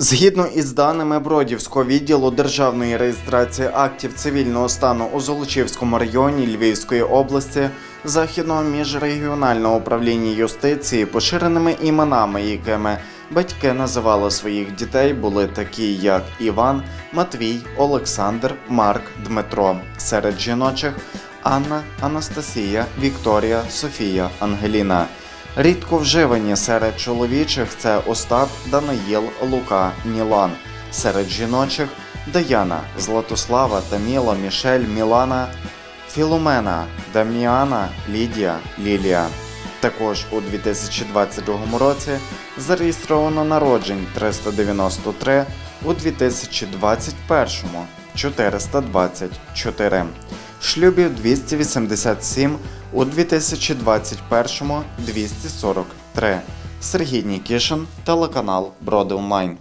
Згідно із даними Бродівського відділу державної реєстрації актів цивільного стану у Золочівському районі Львівської області Західного міжрегіонального управління юстиції поширеними іменами, якими батьки називали своїх дітей, були такі, як Іван, Матвій, Олександр, Марк, Дмитро. Серед жіночих Анна, Анастасія, Вікторія, Софія, Ангеліна. Рідко вживані серед чоловічих це Остап, Даниїл, Лука, Мілан. Серед жіночих Даяна, Златослава, Таміла, Мішель, Мілана, Філомена, Даміана, Лідія, Лілія. Також у 2022 році зареєстровано народжень 393, у 2021 424. Шлюбів 287, у 2021 243. Сергій Нікішин, телеканал Броди Онлайн.